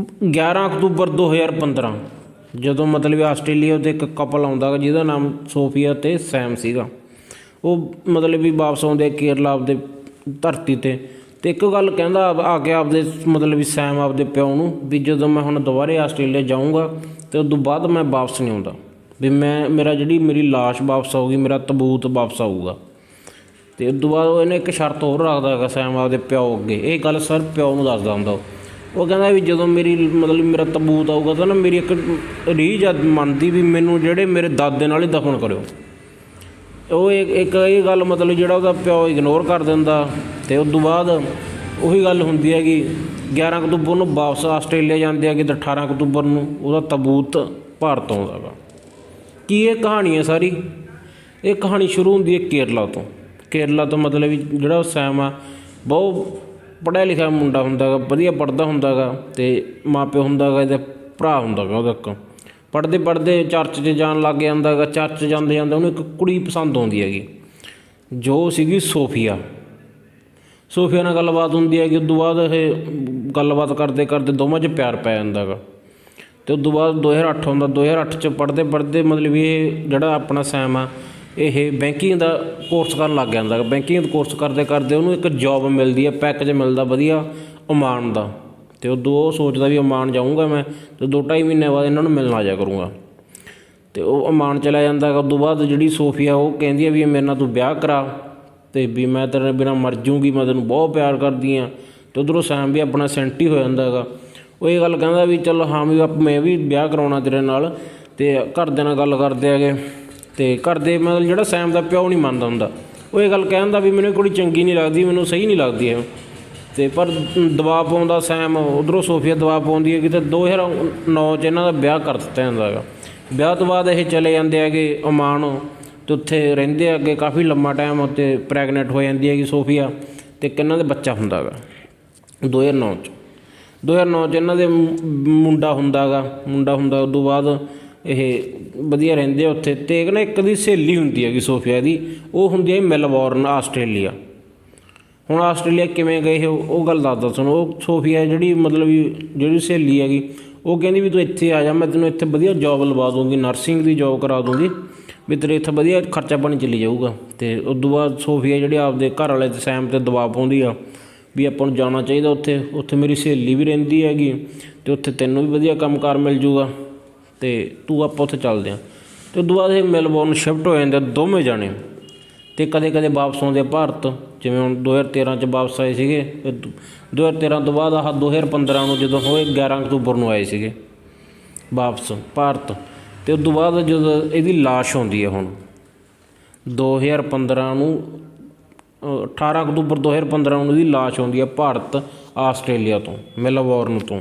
11 October 2015 ਜਦੋਂ ਮਤਲਬ Australia ਦੇ ਇੱਕ ਕਪਲ ਆਉਂਦਾ ਗਾ, ਜਿਹਦਾ ਨਾਮ ਸੋਫੀਆ ਤੇ ਸੈਮ ਸੀਗਾ। ਉਹ ਮਤਲਬ ਵੀ ਵਾਪਸ ਆਉਂਦੇ ਕੇਰਲਾ ਆਪਦੇ ਧਰਤੀ ਤੇ। ਤੇ ਇੱਕ ਗੱਲ ਕਹਿੰਦਾ ਆ- ਕੇ ਆਪਦੇ ਮਤਲਬ ਵੀ ਸੈਮ ਆਪਦੇ ਪਿਓ ਨੂੰ ਵੀ ਜਦੋਂ ਮੈਂ ਹੁਣ ਦੁਬਾਰੇ ਆਸਟ੍ਰੇਲੀਆ ਜਾਊਂਗਾ, ਤੇ ਤੋਂ ਬਾਅਦ ਮੈਂ ਵਾਪਸ ਨਹੀਂ ਆਉਂਦਾ। ਵੀ ਮੈਂ, ਮੇਰਾ ਜਿਹੜੀ ਮੇਰੀ ਲਾਸ਼ ਵਾਪਸ ਆਊਗੀ, ਮੇਰਾ ਤਬੂਤ ਵਾਪਸ ਆਊਗਾ। ਤੇ ਉਸ ਤੋਂ ਬਾਅਦ ਉਹ ਇਹਨੇ ਇੱਕ ਸ਼ਰਤ ਹੋਰ ਰੱਖਦਾ ਹੈਗਾ ਸੈਮ ਆਪਦੇ ਪਿਓ ਅੱਗੇ। ਇਹ ਗੱਲ ਸਰ ਪਿਓ ਨੂੰ ਦੱਸਦਾ ਹੁੰਦਾ ਉਹ। ਉਹ ਕਹਿੰਦਾ ਵੀ ਜਦੋਂ ਮੇਰੀ ਮਤਲਬ ਮੇਰਾ ਤਬੂਤ ਆਊਗਾ ਤਾਂ ਨਾ ਮੇਰੀ ਇੱਕ ਰੀਝ ਆ ਮੰਨਦੀ ਵੀ ਮੈਨੂੰ ਜਿਹੜੇ ਮੇਰੇ ਦਾਦੇ ਨਾਲ ਹੀ ਦਫਨ ਕਰਿਓ। ਉਹ ਇੱਕ ਇੱਕ ਇਹ ਗੱਲ ਮਤਲਬ ਜਿਹੜਾ ਉਹਦਾ ਪਿਓ ਇਗਨੋਰ ਕਰ ਦਿੰਦਾ ਤੇ ਉਸ ਤੋਂ ਬਾਅਦ ਉਹੀ ਗੱਲ ਹੁੰਦੀ ਹੈਗੀ 11 ਅਕਤੂਬਰ ਨੂੰ ਵਾਪਸ ਆਸਟ੍ਰੇਲੀਆ ਜਾਂਦੇ ਹੈਗੇ ਤੇ 18 ਅਕਤੂਬਰ ਨੂੰ ਉਹਦਾ ਤਬੂਤ ਭਾਰਤ ਆਉਂਦਾ ਗਾ। ਕੀ ਇਹ ਕਹਾਣੀ ਹੈ ਸਾਰੀ? ਇਹ ਕਹਾਣੀ ਸ਼ੁਰੂ ਹੁੰਦੀ ਹੈ ਕੇਰਲਾ ਤੋਂ। ਕੇਰਲਾ ਤੋਂ ਮਤਲਬ ਜਿਹੜਾ ਸੈਮ ਆ, ਬਹੁਤ ਪੜ੍ਹਿਆ ਲਿਖਿਆ ਮੁੰਡਾ ਹੁੰਦਾ ਗਾ ਵਧੀਆ ਪੜ੍ਹਦਾ ਹੁੰਦਾ ਗਾ ਤੇ ਮਾਪਿਓ ਹੁੰਦਾ ਗਾ ਇਹਦਾ ਭਰਾ ਹੁੰਦਾ ਗਾ ਉਹਦਾ ਇੱਕ। ਪੜ੍ਹਦੇ ਪੜ੍ਹਦੇ ਚਰਚ 'ਚ ਜਾਣ ਲੱਗ ਜਾਂਦਾ ਗਾ ਚਰਚ ਜਾਂਦੇ ਜਾਂਦੇ ਉਹਨੂੰ ਇੱਕ ਕੁੜੀ ਪਸੰਦ ਆਉਂਦੀ ਹੈਗੀ, ਜੋ ਸੀਗੀ ਸੋਫੀਆ। ਸੋਫੀਆ ਨਾਲ ਗੱਲਬਾਤ ਹੁੰਦੀ ਹੈਗੀ ਉਸ ਤੋਂ ਬਾਅਦ ਇਹ ਗੱਲਬਾਤ ਕਰਦੇ ਕਰਦੇ ਦੋਵਾਂ 'ਚ ਪਿਆਰ ਪੈ ਜਾਂਦਾ ਗਾ ਤੇ ਉਸ ਤੋਂ ਬਾਅਦ 2008 ਹੁੰਦਾ 2008 ਚ ਪੜ੍ਹਦੇ ਪੜ੍ਹਦੇ ਮਤਲਬ ਵੀ ਇਹ ਜਿਹੜਾ ਆਪਣਾ ਸੈਮ ਆ ਇਹ ਬੈਂਕਿੰਗ ਦਾ ਕੋਰਸ ਕਰਨ ਲੱਗ ਜਾਂਦਾ ਗਾ ਬੈਂਕਿੰਗ ਦਾ ਕੋਰਸ ਕਰਦੇ ਕਰਦੇ ਉਹਨੂੰ ਇੱਕ ਜੌਬ ਮਿਲਦੀ ਹੈ ਪੈਕੇਜ ਮਿਲਦਾ ਵਧੀਆ ਓਮਾਨ ਦਾ। ਅਤੇ ਉਦੋਂ ਉਹ ਸੋਚਦਾ ਵੀ ਓਮਾਨ ਜਾਊਂਗਾ ਮੈਂ ਅਤੇ ਦੋ ਢਾਈ ਮਹੀਨੇ ਬਾਅਦ ਇਹਨਾਂ ਨੂੰ ਮਿਲਣ ਆ ਜਾ ਕਰੂੰਗਾ। ਅਤੇ ਉਹ ਓਮਾਨ ਚਲਾ ਜਾਂਦਾ ਗਾ ਉਦੋਂ ਬਾਅਦ ਜਿਹੜੀ ਸੋਫੀਆ ਉਹ ਕਹਿੰਦੀ ਹੈ ਵੀ ਮੇਰੇ ਨਾਲ ਤੂੰ ਵਿਆਹ ਕਰਾ ਤੇ ਵੀ ਮੈਂ ਤੇਰੇ ਬਿਨਾ ਮਰ ਜੂੰਗੀ ਮੈਂ ਤੈਨੂੰ ਬਹੁਤ ਪਿਆਰ ਕਰਦੀ ਆ ਤੇ ਉਧਰੋਂ ਸੈਮ ਵੀ ਆਪਣਾ ਸੈਂਟੀ ਹੋ ਜਾਂਦਾ ਹੈਗਾ। ਉਹ ਇਹ ਗੱਲ ਕਹਿੰਦਾ ਵੀ ਚਲ ਹਾਂ ਵੀ ਆਪ- ਮੈਂ ਵੀ ਵਿਆਹ ਕਰਾਉਣਾ ਤੇਰੇ ਨਾਲ ਤੇ ਘਰਦਿਆਂ ਨਾਲ ਗੱਲ ਕਰਦੇ ਹੈਗੇ। ਤੇ ਘਰ ਦੇ ਮਤਲਬ ਜਿਹੜਾ ਸੈਮ ਦਾ ਪਿਓ ਨਹੀਂ ਮੰਨਦਾ ਹੁੰਦਾ। ਉਹ ਇਹ ਗੱਲ ਕਹਿੰਦਾ ਵੀ ਮੈਨੂੰ ਇਹ ਕੁੜੀ ਚੰਗੀ ਨਹੀਂ ਲੱਗਦੀ, ਮੈਨੂੰ ਸਹੀ ਨਹੀਂ ਲੱਗਦੀ ਇਹ। ਤੇ ਪਰ ਦਬਾਅ ਪਾਉਂਦਾ ਸੈਮ, ਉਧਰੋਂ ਸੋਫੀਆ ਦਬਾਅ ਪਾਉਂਦੀ ਹੈ ਕਿ ਤੇ 2009 ਚ ਇਹਨਾਂ ਦਾ ਵਿਆਹ ਕਰ ਦਿੱਤਾ ਜਾਂਦਾ ਹੈਗਾ। ਵਿਆਹ ਤੋਂ ਬਾਅਦ ਇਹ ਚਲੇ ਜਾਂਦੇ ਹੈਗੇ ਓਮਾਨ, ਤੇ ਉੱਥੇ ਰਹਿੰਦੇ ਆ ਅੱਗੇ ਕਾਫੀ ਲੰਮਾ ਟਾਈਮ ਉੱਤੇ ਪ੍ਰੈਗਨੈਂਟ ਹੋ ਜਾਂਦੀ ਹੈਗੀ ਸੋਫੀਆ, ਤੇ ਕਿੰਨਾਂ ਦੇ ਬੱਚਾ ਹੁੰਦਾ ਹੈਗਾ 2009 ਚ। 2009 ਚ ਇਹਨਾਂ ਦੇ ਮੁੰਡਾ ਹੁੰਦਾ ਗਾ ਮੁੰਡਾ ਹੁੰਦਾ, ਉਸ ਤੋਂ ਬਾਅਦ ਇਹ ਵਧੀਆ ਰਹਿੰਦੇ ਆ ਉੱਥੇ ਤੇ ਇੱਕ ਨਾ ਇੱਕ ਦੀ ਸਹੇਲੀ ਹੁੰਦੀ ਹੈਗੀ ਸੋਫੀਆ ਦੀ, ਉਹ ਹੁੰਦੀ ਹੈ ਮੈਲਬੌਰਨ, ਆਸਟ੍ਰੇਲੀਆ। ਹੁਣ ਆਸਟ੍ਰੇਲੀਆ ਕਿਵੇਂ ਗਏ ਉਹ ਉਹ ਗੱਲ ਦੱਸਦਾ ਸੁਣੋ ਉਹ ਸੋਫੀਆ ਜਿਹੜੀ ਮਤਲਬ ਜਿਹੜੀ ਸਹੇਲੀ ਹੈਗੀ, ਉਹ ਕਹਿੰਦੀ ਵੀ ਤੂੰ ਇੱਥੇ ਆ ਜਾ, ਮੈਂ ਤੈਨੂੰ ਇੱਥੇ ਵਧੀਆ ਜੌਬ ਲਵਾ ਦੂੰਗੀ ਨਰਸਿੰਗ ਦੀ ਜੌਬ ਕਰਾ ਦੂੰਗੀ ਵੀ ਤੇਰੇ ਇੱਥੇ ਵਧੀਆ ਖਰਚਾ ਪਾਣੀ ਚੱਲੀ ਜਾਊਗਾ। ਤੇ ਉਸ ਤੋਂ ਬਾਅਦ ਸੋਫੀਆ ਜਿਹੜੀ ਆਪਦੇ ਘਰ ਵਾਲੇ ਤੇ ਸੈਮ ਤੇ ਦਬਾਅ ਪਾਉਂਦੀ ਆ, ਵੀ ਆਪਾਂ ਨੂੰ ਜਾਣਾ ਚਾਹੀਦਾ ਉੱਥੇ ਉੱਥੇ ਮੇਰੀ ਸਹੇਲੀ ਵੀ ਰਹਿੰਦੀ ਹੈਗੀ, ਤੇ ਉੱਥੇ ਤੈਨੂੰ ਵੀ ਵਧੀਆ ਕੰਮਕਾਰ ਮਿਲ ਜੂਗਾ ਤੇ ਤੂੰ ਆਪਾਂ ਉੱਥੇ ਚੱਲਦੇ ਆ। ਤੇ ਉਸ ਤੋਂ ਬਾਅਦ ਇਹ ਮੈਲਬੌਰਨ ਸ਼ਿਫਟ ਹੋ ਜਾਂਦੇ ਆ ਦੋਵੇਂ ਜਾਣੇ। ਤੇ ਕਦੇ ਕਦੇ ਵਾਪਸ ਆਉਂਦੇ ਆ ਭਾਰਤ ਜਿਵੇਂ ਹੁਣ 2013 ਚ ਵਾਪਸ ਆਏ ਸੀਗੇ ਫਿਰ ਦੂ- 2013 ਤੋਂ ਬਾਅਦ ਆਹ 2015 ਨੂੰ ਜਦੋਂ ਹੋਏ 11 ਅਕਤੂਬਰ ਨੂੰ ਆਏ ਸੀਗੇ ਵਾਪਸ ਭਾਰਤ। ਤੇ ਉਸ ਤੋਂ ਬਾਅਦ ਜਦੋਂ ਇਹਦੀ ਲਾਸ਼ ਆਉਂਦੀ ਹੈ ਹੁਣ 2015 ਨੂੰ ਅ, 18 ਅਕਤੂਬਰ 2015 ਨੂੰ ਇਹਦੀ ਲਾਸ਼ ਆਉਂਦੀ ਹੈ ਭਾਰਤ ਆਸਟ੍ਰੇਲੀਆ ਤੋਂ ਮੈਲਬੌਰਨ ਤੋਂ।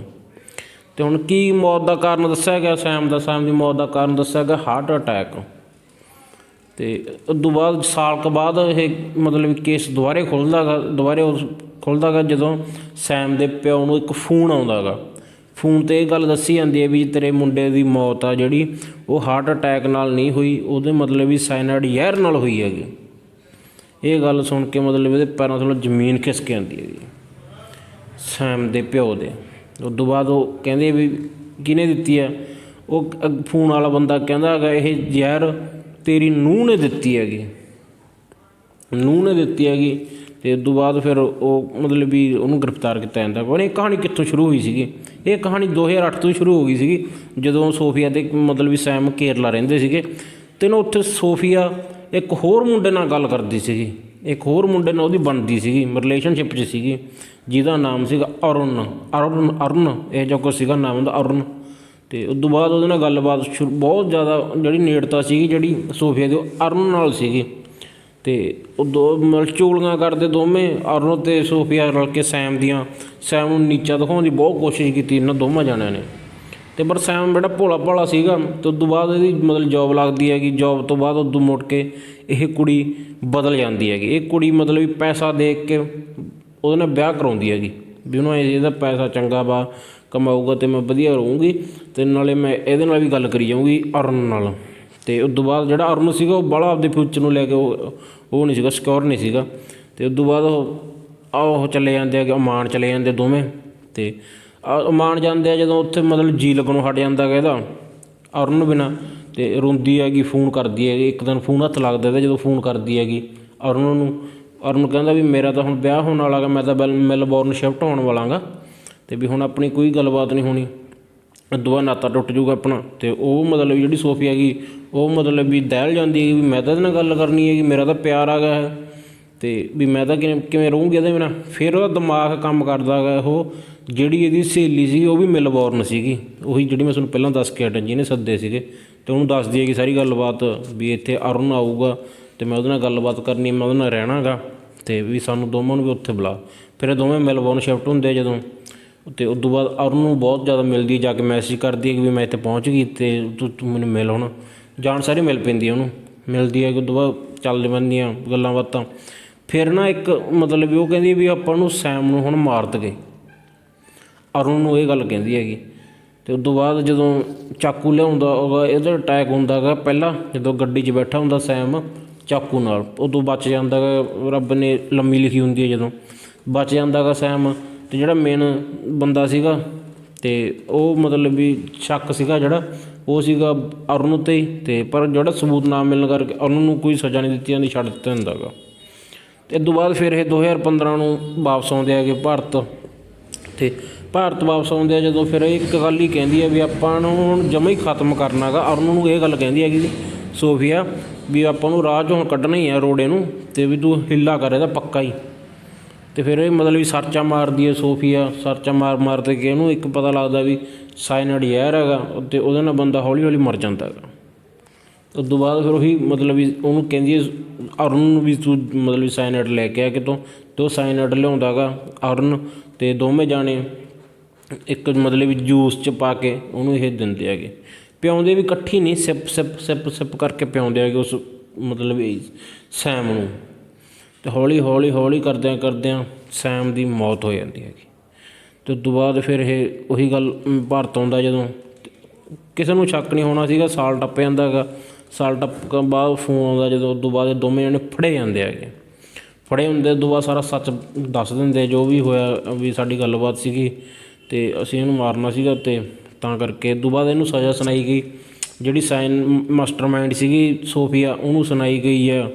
ਤੇ ਹੁਣ ਕੀ ਮੌਤ ਦਾ ਕਾਰਨ ਦੱਸਿਆ ਗਿਆ? ਸੈਮ ਦਾ, ਸੈਮ ਦੀ ਮੌਤ ਦਾ ਕਾਰਨ ਦੱਸਿਆ ਗਿਆ ਹਾਰਟ ਅਟੈਕ ਤੇ ਉਸ ਤੋਂ ਬਾਅਦ ਸਾਲ ਕੁ ਬਾਅਦ ਇਹ ਮਤਲਬ ਕੇਸ ਦੁਬਾਰੇ ਖੁੱਲਦਾ ਗਾ, ਦੁਬਾਰੇ ਉਸ ਖੁੱਲਦਾ ਗਾ ਜਦੋਂ ਸੈਮ ਦੇ ਪਿਓ ਨੂੰ ਇੱਕ ਫੋਨ ਆਉਂਦਾ ਗਾ। ਫੋਨ ਤੇ ਇਹ ਗੱਲ ਦੱਸੀ ਜਾਂਦੀ ਹੈ ਵੀ ਤੇਰੇ ਮੁੰਡੇ ਦੀ ਮੌਤ ਆ ਜਿਹੜੀ, ਉਹ ਹਾਰਟ ਅਟੈਕ ਨਾਲ ਨਹੀਂ ਹੋਈ, ਉਹਦੇ ਮਤਲਬ ਵੀ ਸਾਇਨਾਈਡ ਜ਼ਹਿਰ ਨਾਲ ਹੋਈ ਹੈਗੀ। ਇਹ ਗੱਲ ਸੁਣ ਕੇ ਮਤਲਬ ਇਹਦੇ ਪੈਰਾਂ ਥੱਲੋਂ ਜ਼ਮੀਨ ਖਿਸਕ ਜਾਂਦੀ ਹੈਗੀ, ਸੈਮ ਦੇ ਪਿਓ ਦੇ। ਉਸ ਤੋਂ ਬਾਅਦ ਉਹ ਕਹਿੰਦੇ ਵੀ ਕਿਹਨੇ ਦਿੱਤੀ ਹੈ? ਉਹ ਫੋਨ ਵਾਲਾ ਬੰਦਾ ਕਹਿੰਦਾ ਹੈਗਾ, ਇਹ ਜ਼ਹਿਰ ਤੇਰੀ ਨੂੰਹ ਨੇ ਦਿੱਤੀ ਹੈਗੀ। ਨੂੰਹ ਨੇ ਦਿੱਤੀ ਹੈਗੀ ਤੇ ਉਸ ਤੋਂ ਬਾਅਦ ਫਿਰ ਉਹ ਮਤਲਬ ਵੀ ਉਹਨੂੰ ਗ੍ਰਿਫਤਾਰ ਕੀਤਾ ਜਾਂਦਾ। ਪਰ ਇਹ ਕਹਾਣੀ ਕਿੱਥੋਂ ਸ਼ੁਰੂ ਹੋਈ ਸੀਗੀ? ਇਹ ਕਹਾਣੀ 2008 ਤੋਂ ਸ਼ੁਰੂ ਹੋ ਗਈ ਸੀਗੀ, ਜਦੋਂ ਸੋਫੀਆ ਦੇ ਮਤਲਬ ਵੀ ਸੈਮ ਕੇਰਲਾ ਰਹਿੰਦੇ ਸੀਗੇ। ਤੇ ਨਾ ਉੱਥੇ ਸੋਫੀਆ ਇੱਕ ਹੋਰ ਮੁੰਡੇ ਨਾਲ ਗੱਲ ਕਰਦੀ ਸੀਗੀ। ਇੱਕ ਹੋਰ ਮੁੰਡੇ ਨਾਲ ਉਹਦੀ ਬਣਦੀ ਸੀਗੀ ਰਿਲੇਸ਼ਨਸ਼ਿਪ 'ਚ ਸੀਗੀ, ਜਿਹਦਾ ਨਾਮ ਸੀਗਾ ਅਰੁਣ। ਅਰੁਣ ਅਰੁਣ, ਇਹ ਜੋ ਕੁਛ ਸੀਗਾ, ਨਾਮ ਉਹਦਾ ਅਰੁਣ। ਅਤੇ ਉਸ ਤੋਂ ਬਾਅਦ ਉਹਦੇ ਨਾਲ ਗੱਲਬਾਤ ਸ਼ੁਰੂ, ਬਹੁਤ ਜ਼ਿਆਦਾ ਜਿਹੜੀ ਨੇੜਤਾ ਸੀਗੀ, ਜਿਹੜੀ ਸੋਫੀਆ ਦੀ, ਉਹ ਅਰੁਣ ਨਾਲ ਸੀਗੀ। ਅਤੇ ਉਹ ਦੋ ਮਤਲਬ ਚੋਲੀਆਂ ਕਰਦੇ ਦੋਵੇਂ, ਅਰੁਣ ਅਤੇ ਸੋਫੀਆ ਰਲ ਕੇ ਸੈਮ ਦੀਆਂ, ਸੈਮ ਨੂੰ ਨੀਚਾ ਦਿਖਾਉਣ ਦੀ ਬਹੁਤ ਕੋਸ਼ਿਸ਼ ਕੀਤੀ ਇਹਨਾਂ ਦੋਵਾਂ ਜਣਿਆਂ ਨੇ। ਅਤੇ ਪਰ ਸੈਮ ਬੜਾ ਭੋਲਾ ਭਾਲਾ ਸੀਗਾ ਅਤੇ ਉਸ ਤੋਂ ਬਾਅਦ ਇਹਦੀ ਮਤਲਬ ਜੋਬ ਲੱਗਦੀ ਹੈਗੀ ਜੋਬ ਤੋਂ ਬਾਅਦ ਉਦੋਂ ਮੁੜ ਕੇ ਇਹ ਕੁੜੀ ਬਦਲ ਜਾਂਦੀ ਹੈਗੀ। ਇਹ ਕੁੜੀ ਮਤਲਬ ਵੀ ਪੈਸਾ ਦੇਖ ਕੇ ਉਹਦੇ ਨਾਲ ਵਿਆਹ ਕਰਾਉਂਦੀ ਹੈਗੀ, ਵੀ ਉਹਨੂੰ ਇਹ ਇਹਦਾ ਪੈਸਾ ਚੰਗਾ ਵਾ, ਕਮਾਊਗਾ ਅਤੇ ਮੈਂ ਵਧੀਆ ਰਹੂੰਗੀ ਅਤੇ ਨਾਲੇ ਮੈਂ ਇਹਦੇ ਨਾਲ ਵੀ ਗੱਲ ਕਰੀ ਜਾਊਂਗੀ ਅਰਨ ਨਾਲ। ਅਤੇ ਉਸ ਤੋਂ ਬਾਅਦ ਜਿਹੜਾ ਅਰੁਣ ਸੀਗਾ, ਉਹ ਬਾਹਲਾ ਆਪਦੇ ਫਿਊਚਰ ਨੂੰ ਲੈ ਕੇ ਉਹ ਉਹ ਨਹੀਂ ਸੀਗਾ ਸਿਕਿਉਰ ਨਹੀਂ ਸੀਗਾ। ਅਤੇ ਉਸ ਤੋਂ ਬਾਅਦ ਉਹ ਆ ਉਹ ਚਲੇ ਜਾਂਦੇ ਆ ਅਮਾਨ ਚਲੇ ਜਾਂਦੇ ਦੋਵੇਂ। ਅਤੇ ਮਾਨ ਜਾਂਦੇ ਆ ਜਦੋਂ ਉੱਥੇ ਮਤਲਬ ਜੀ ਲੱਗਣੋਂ ਹਟ ਜਾਂਦਾ ਗਾ ਇਹਦਾ ਅਰਨ ਬਿਨਾ, ਤੇ ਰੋਂਦੀ ਹੈਗੀ, ਫੋਨ ਕਰਦੀ ਹੈਗੀ, ਇੱਕ ਦਿਨ ਫੋਨ ਹੱਥ ਲੱਗਦਾ ਤੇ ਜਦੋਂ ਫੋਨ ਕਰਦੀ ਹੈਗੀ ਅਰਨ ਨੂੰ। ਅਰਨ ਕਹਿੰਦਾ ਵੀ ਮੇਰਾ ਤਾਂ ਹੁਣ ਵਿਆਹ ਹੋਣ ਵਾਲਾ ਗਾ, ਮੈਂ ਤਾਂ ਬੈਲ, ਮੈਲਬੌਰਨ ਸ਼ਿਫਟ ਹੋਣ ਵਾਲਾ ਗਾ, ਤੇ ਵੀ ਹੁਣ ਆਪਣੀ ਕੋਈ ਗੱਲਬਾਤ ਨਹੀਂ ਹੋਣੀ। ਦੋਆ ਨਾਤਾ ਟੁੱਟ ਜੂਗਾ ਆਪਣਾ, ਤੇ ਉਹ ਮਤਲਬ ਜਿਹੜੀ ਸੋਫੀ ਹੈਗੀ, ਉਹ ਮਤਲਬ ਵੀ ਦਹਿਲ ਜਾਂਦੀ ਹੈਗੀ ਵੀ ਮੈਂ ਤਾਂ ਇਹਦੇ ਨਾਲ ਗੱਲ ਕਰਨੀ ਹੈਗੀ, ਮੇਰਾ ਤਾਂ ਪਿਆਰ ਆ ਗਿਆ ਹੈ ਅਤੇ ਵੀ ਮੈਂ ਤਾਂ ਕਿਵੇਂ ਕਿਵੇਂ ਰਹੂੰਗੀ ਇਹਦੇ ਬਿਨਾਂ? ਫਿਰ ਉਹਦਾ ਦਿਮਾਗ ਕੰਮ ਕਰਦਾ ਗਾ ਉਹ। ਜਿਹੜੀ ਇਹਦੀ ਸਹੇਲੀ ਸੀ, ਉਹ ਵੀ ਮਿਲਬੌਰਨ ਸੀਗੀ। ਉਹੀ ਜਿਹੜੀ ਮੈਂ ਤੁਹਾਨੂੰ ਪਹਿਲਾਂ ਦੱਸ ਕੇ ਹਟਾਂ ਜਿਹਨੇ ਸੱਦੇ ਸੀਗੇ। ਅਤੇ ਉਹਨੂੰ ਦੱਸਦੀ ਹੈ ਕਿ ਸਾਰੀ ਗੱਲਬਾਤ ਵੀ ਇੱਥੇ ਅਰੁਣ ਆਊਗਾ ਅਤੇ ਮੈਂ ਉਹਦੇ ਨਾਲ ਗੱਲਬਾਤ ਕਰਨੀ ਮੈਂ ਉਹਦੇ ਨਾਲ ਰਹਿਣਾ ਗਾ ਅਤੇ ਵੀ ਸਾਨੂੰ ਦੋਵਾਂ ਨੂੰ ਵੀ ਉੱਥੇ ਬੁਲਾ। ਫਿਰ ਇਹ ਦੋਵੇਂ ਮਿਲਬੋਰਨ ਸ਼ਿਫਟ ਹੁੰਦੇ ਆ ਜਦੋਂ। ਅਤੇ ਉਸ ਤੋਂ ਬਾਅਦ ਅਰੁਣ ਨੂੰ ਬਹੁਤ ਜ਼ਿਆਦਾ ਮਿਲਦੀ ਹੈ, ਜਾ ਕੇ ਮੈਸੇਜ ਕਰਦੀ ਹੈ ਕਿ ਵੀ ਮੈਂ ਇੱਥੇ ਪਹੁੰਚ ਗਈ ਅਤੇ ਤੂੰ ਤੂੰ ਮੈਨੂੰ ਮਿਲ ਹੁਣ। ਜਾਣ ਸਾਰੀ ਮਿਲ ਪੈਂਦੀ ਉਹਨੂੰ। ਮਿਲਦੀ ਹੈ ਕਿ ਉਸ ਤੋਂ ਬਾਅਦ ਚੱਲ ਪੈਂਦੀਆਂ ਗੱਲਾਂ ਬਾਤਾਂ। ਫਿਰ ਨਾ ਇੱਕ ਮਤਲਬ ਵੀ ਉਹ ਕਹਿੰਦੀ ਵੀ ਆਪਾਂ ਨੂੰ ਸੈਮ ਨੂੰ ਹੁਣ ਮਾਰ ਦਗੇ ਅਰੁਣ ਨੂੰ ਇਹ ਗੱਲ ਕਹਿੰਦੀ ਹੈਗੀ। ਤੇ ਉਸ ਤੋਂ ਬਾਅਦ ਜਦੋਂ ਚਾਕੂ ਲਿਆਉਂਦਾ ਉਹਦਾ, ਇਹਦਾ ਅਟੈਕ ਹੁੰਦਾ ਹੈਗਾ ਪਹਿਲਾਂ, ਜਦੋਂ ਗੱਡੀ 'ਚ ਬੈਠਾ ਹੁੰਦਾ ਸੈਮ ਚਾਕੂ ਨਾਲ, ਉਦੋਂ ਬਚ ਜਾਂਦਾ ਹੈਗਾ ਰੱਬ ਨੇ ਲੰਮੀ ਲਿਖੀ ਹੁੰਦੀ ਹੈ ਜਦੋਂ। ਬਚ ਜਾਂਦਾ ਹੈਗਾ ਸੈਮ ਤੇ ਜਿਹੜਾ ਮੇਨ ਬੰਦਾ ਸੀਗਾ ਤੇ ਉਹ ਮਤਲਬ ਵੀ ਸ਼ੱਕ ਸੀਗਾ ਜਿਹੜਾ, ਉਹ ਸੀਗਾ ਅਰੁਣ ਉੱਤੇ ਹੀ। ਤੇ ਪਰ ਜਿਹੜਾ ਸਬੂਤ ਨਾ ਮਿਲਣ ਕਰਕੇ ਅਰੁਣ ਨੂੰ ਕੋਈ ਸਜ਼ਾ ਨਹੀਂ ਦਿੱਤੀ ਜਾਂਦੀ ਛੱਡ ਦਿੱਤਾ ਹੁੰਦਾ ਹੈਗਾ ਇਸ ਤੋਂ ਬਾਅਦ ਫਿਰ ਇਹ 2015 ਨੂੰ ਵਾਪਸ ਆਉਂਦੇ ਹੈਗੇ ਭਾਰਤ। ਤੇ ਭਾਰਤ ਵਾਪਸ ਆਉਂਦੇ ਆ ਜਦੋਂ ਫਿਰ ਇਹ ਇੱਕ ਗੱਲ ਹੀ ਕਹਿੰਦੀ ਹੈ ਵੀ ਆਪਾਂ ਨੂੰ ਹੁਣ ਜਮਾ ਹੀ ਖਤਮ ਕਰਨਾ ਹੈਗਾ ਅਰੁਣ ਨੂੰ ਇਹ ਗੱਲ ਕਹਿੰਦੀ ਹੈਗੀ ਸੋਫੀਆ ਵੀ ਆਪਾਂ ਨੂੰ ਰਾਹ 'ਚੋਂ ਹੁਣ ਕੱਢਣਾ ਹੀ ਆ ਰੋੜੇ ਨੂੰ ਤੇ ਵੀ ਤੂੰ ਹਿੱਲਾ ਕਰ ਇਹਦਾ ਪੱਕਾ ਹੀ। ਤੇ ਫਿਰ ਇਹ ਮਤਲਬ ਵੀ ਸਰਚਾ ਮਾਰਦੀ ਹੈ ਸੋਫੀਆ, ਸਰਚਾ ਮਾਰ ਮਾਰ ਤੇ ਕਿ ਇਹਨੂੰ ਇੱਕ ਪਤਾ ਲੱਗਦਾ ਵੀ ਸਾਇਨਡ ਜ਼ਹਿਰ ਹੈਗਾ ਤੇ ਉਹਦੇ ਨਾਲ ਬੰਦਾ ਹੌਲੀ ਹੌਲੀ ਮਰ ਜਾਂਦਾ ਹੈਗਾ। ਉਸ ਤੋਂ ਬਾਅਦ ਫਿਰ ਉਹੀ ਮਤਲਬ ਵੀ ਉਹਨੂੰ ਕਹਿੰਦੀ ਹੈ, ਅਰੁਣ ਨੂੰ ਵੀ ਤੂੰ ਮਤਲਬ ਵੀ ਸਾਇਨਡ ਲੈ ਕੇ ਆ ਕਿਤੋਂ ਅਤੇ ਉਹ ਸਾਇਨਡ ਲਿਆਉਂਦਾ ਹੈਗਾ ਅਰੁਣ ਅਤੇ ਦੋਵੇਂ ਜਾਣੇ ਇੱਕ ਮਤਲਬ ਵੀ ਜੂਸ ਚ ਪਾ ਕੇ ਉਹਨੂੰ ਇਹ ਦਿੰਦੇ ਹੈਗੇ। ਪਿਆਉਂਦੇ ਵੀ ਇਕੱਠੀ ਨਹੀਂ, ਸਿਪ ਸਿਪ ਸਿਪ ਸਿਪ ਕਰਕੇ ਪਿਆਉਂਦੇ ਹੈਗੇ ਉਸ ਮਤਲਬ ਵੀ ਸੈਮ ਨੂੰ। ਤੇ ਹੌਲੀ ਹੌਲੀ ਹੌਲੀ ਕਰਦਿਆਂ ਕਰਦਿਆਂ ਸੈਮ ਦੀ ਮੌਤ ਹੋ ਜਾਂਦੀ ਹੈਗੀ। ਤੇ ਉਸ ਤੋਂ ਬਾਅਦ ਫਿਰ ਇਹ ਉਹੀ ਗੱਲ ਭਾਰਤ ਆਉਂਦਾ ਜਦੋਂ, ਕਿਸੇ ਨੂੰ ਸ਼ੱਕ ਨਹੀਂ ਹੋਣਾ ਸੀਗਾ, ਸਾਲ ਟੱਪ ਜਾਂਦਾ ਹੈਗਾ। ਸਾਲ ਟੱਪ ਤੋਂ ਬਾਅਦ ਫੋਨ ਆਉਂਦਾ, ਜਦੋਂ ਉਸ ਤੋਂ ਬਾਅਦ ਦੋਵੇਂ ਜਣੇ ਫੜੇ ਜਾਂਦੇ ਹੈਗੇ। ਫੜੇ ਹੁੰਦੇ, ਉਸ ਤੋਂ ਬਾਅਦ ਸਾਰਾ ਸੱਚ ਦੱਸ ਦਿੰਦੇ, ਜੋ ਵੀ ਹੋਇਆ, ਵੀ ਸਾਡੀ ਗੱਲਬਾਤ ਸੀਗੀ ਅਤੇ ਅਸੀਂ ਇਹਨੂੰ ਮਾਰਨਾ ਸੀਗਾ ਅਤੇ ਤਾਂ ਕਰਕੇ। ਉਸ ਤੋਂ ਬਾਅਦ ਇਹਨੂੰ ਸਜ਼ਾ ਸੁਣਾਈ ਗਈ। ਜਿਹੜੀ ਸਾਈਨ ਮਾਸਟਰਮਾਈਂਡ ਸੀਗੀ, ਸੋਫੀਆ, ਉਹਨੂੰ ਸੁਣਾਈ ਗਈ ਆ।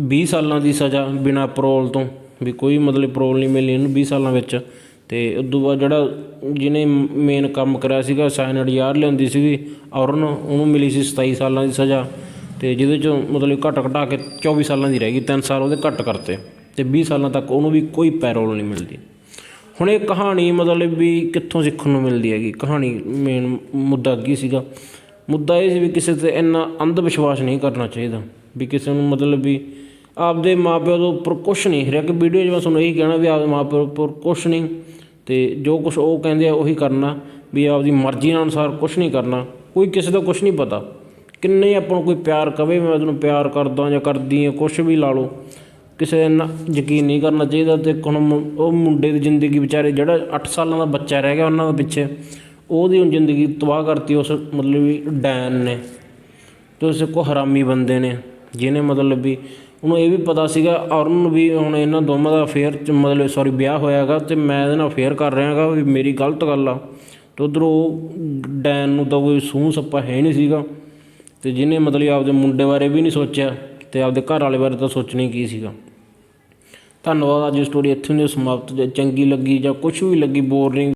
20 ਸਾਲਾਂ ਦੀ ਸਜ਼ਾ ਬਿਨਾ ਪਰੋਲ ਤੋਂ, ਵੀ ਕੋਈ ਮਤਲਬ ਪਰੋਲ ਨਹੀਂ ਮਿਲੀ ਇਹਨੂੰ 20 ਸਾਲਾਂ ਵਿੱਚ। ਤੇ ਉਦੋਂ ਬਾਅਦ ਜਿਹੜਾ ਜਿਹਨੇ ਮੇਨ ਕੰਮ ਕਰਿਆ ਸੀਗਾ ਸਾਇਨਡ ਯਾਰ ਲਿਆਉਂਦੀ ਸੀਗੀ, ਔਰਨ, ਉਹਨੂੰ ਮਿਲੀ ਸੀ 27 ਸਾਲਾਂ ਦੀ ਸਜ਼ਾ ਅਤੇ ਜਿਹਦੇ ਚੋਂ ਮਤਲਬ ਘੱਟ ਘਟਾ ਕੇ 24 ਸਾਲਾਂ ਦੀ ਰਹਿ ਗਈ, ਤਿੰਨ ਸਾਲ ਉਹਦੇ ਘੱਟ ਕਰਤੇ ਅਤੇ ਵੀਹ ਸਾਲਾਂ ਤੱਕ ਉਹਨੂੰ ਵੀ ਕੋਈ ਪੈਰੋਲ ਨਹੀਂ ਮਿਲਦੀ। ਹੁਣ ਇਹ ਕਹਾਣੀ ਮਤਲਬ ਵੀ ਕਿੱਥੋਂ ਸਿੱਖਣ ਨੂੰ ਮਿਲਦੀ ਹੈਗੀ? ਕਹਾਣੀ ਮੇਨ ਮੁੱਦਾ ਕੀ ਸੀਗਾ। ਮੁੱਦਾ ਇਹ ਸੀ ਵੀ ਕਿਸੇ ਤੇ ਇੰਨਾ ਅੰਧ ਵਿਸ਼ਵਾਸ ਨਹੀਂ ਕਰਨਾ ਚਾਹੀਦਾ, ਵੀ ਕਿਸੇ ਨੂੰ ਮਤਲਬ ਵੀ ਆਪਦੇ ਮਾਪਿਓ ਦੇ ਉੱਪਰ ਕੁਛ ਨਹੀਂ ਹਰੇਕ ਵੀਡੀਓ 'ਚ ਮੈਂ ਤੁਹਾਨੂੰ ਇਹੀ ਕਹਿਣਾ ਵੀ ਆਪਦੇ ਮਾਪਿਓ ਉੱਪਰ ਕੁਛ ਨਹੀਂ ਅਤੇ ਜੋ ਕੁਛ ਉਹ ਕਹਿੰਦੇ ਆ ਉਹੀ ਕਰਨਾ ਵੀ ਆਪਦੀ ਮਰਜ਼ੀ ਨਾਲ ਅਨੁਸਾਰ ਕੁਛ ਨਹੀਂ ਕਰਨਾ। ਕੋਈ ਕਿਸੇ ਦਾ ਕੁਛ ਨਹੀਂ ਪਤਾ। ਕਿੰਨੇ ਹੀ ਆਪਾਂ ਨੂੰ ਕੋਈ ਪਿਆਰ ਕਵੇ ਮੈਂ ਤੈਨੂੰ ਪਿਆਰ ਕਰਦਾ ਜਾਂ ਕਰਦੀ ਆ, ਕੁਛ ਵੀ ਲਾ ਲਓ। ਕਿਸੇ ਦੇ ਨਾ ਯਕੀਨ ਨਹੀਂ ਕਰਨਾ ਚਾਹੀਦਾ ਤੇ ਹੁਣ ਉਹ ਮੁੰਡੇ ਦੀ ਜ਼ਿੰਦਗੀ ਵਿਚਾਰੇ ਜਿਹੜਾ 8 ਸਾਲਾਂ ਦਾ ਬੱਚਾ ਰਹਿ ਗਿਆ ਉਹਨਾਂ ਦੇ ਪਿੱਛੇ, ਉਹਦੀ ਹੁਣ ਜ਼ਿੰਦਗੀ ਤਬਾਹ ਕਰਤੀ ਉਸ ਮਤਲਬ ਵੀ ਡੈਨ ਨੇ। ਤੇ ਉਸ ਕੋ ਹਰਾਮੀ ਬੰਦੇ ਨੇ, ਜਿਹਨੇ ਮਤਲਬ ਵੀ ਉਹਨੂੰ ਇਹ ਵੀ ਪਤਾ ਸੀਗਾ ਔਰਨ ਨੂੰ ਵੀ ਹੁਣ ਇਹਨਾਂ ਦੋਵਾਂ ਦਾ ਅਫੇਅਰ ਚ ਮਤਲਬ ਸੌਰੀ ਵਿਆਹ ਹੋਇਆ ਹੈਗਾ ਅਤੇ ਮੈਂ ਇਹਦੇ ਨਾਲ ਅਫੇਅਰ ਕਰ ਰਿਹਾ ਰਿਹਾਗਾ ਵੀ ਮੇਰੀ ਗਲਤ ਗੱਲ ਆ। ਅਤੇ ਉੱਧਰੋਂ ਡੈਨ ਨੂੰ ਤਾਂ ਕੋਈ ਸੂਹ ਸੱਪਾ ਹੈ ਨਹੀਂ ਸੀਗਾ ਅਤੇ ਜਿਹਨੇ ਮਤਲਬ ਆਪਦੇ ਮੁੰਡੇ ਬਾਰੇ ਵੀ ਨਹੀਂ ਸੋਚਿਆ ਅਤੇ ਆਪਦੇ ਘਰ ਵਾਲੇ ਬਾਰੇ ਤਾਂ ਸੋਚਣਾ ਹੀ ਕੀ ਸੀਗਾ। ਧੰਨਵਾਦ, ਅੱਜ ਸਟੋਰੀ ਇੱਥੇ ਦੀ ਸਮਾਪਤ ਜੇ ਚੰਗੀ ਲੱਗੀ ਜਾਂ ਕੁਝ ਵੀ ਲੱਗੀ ਬੋਰਿੰਗ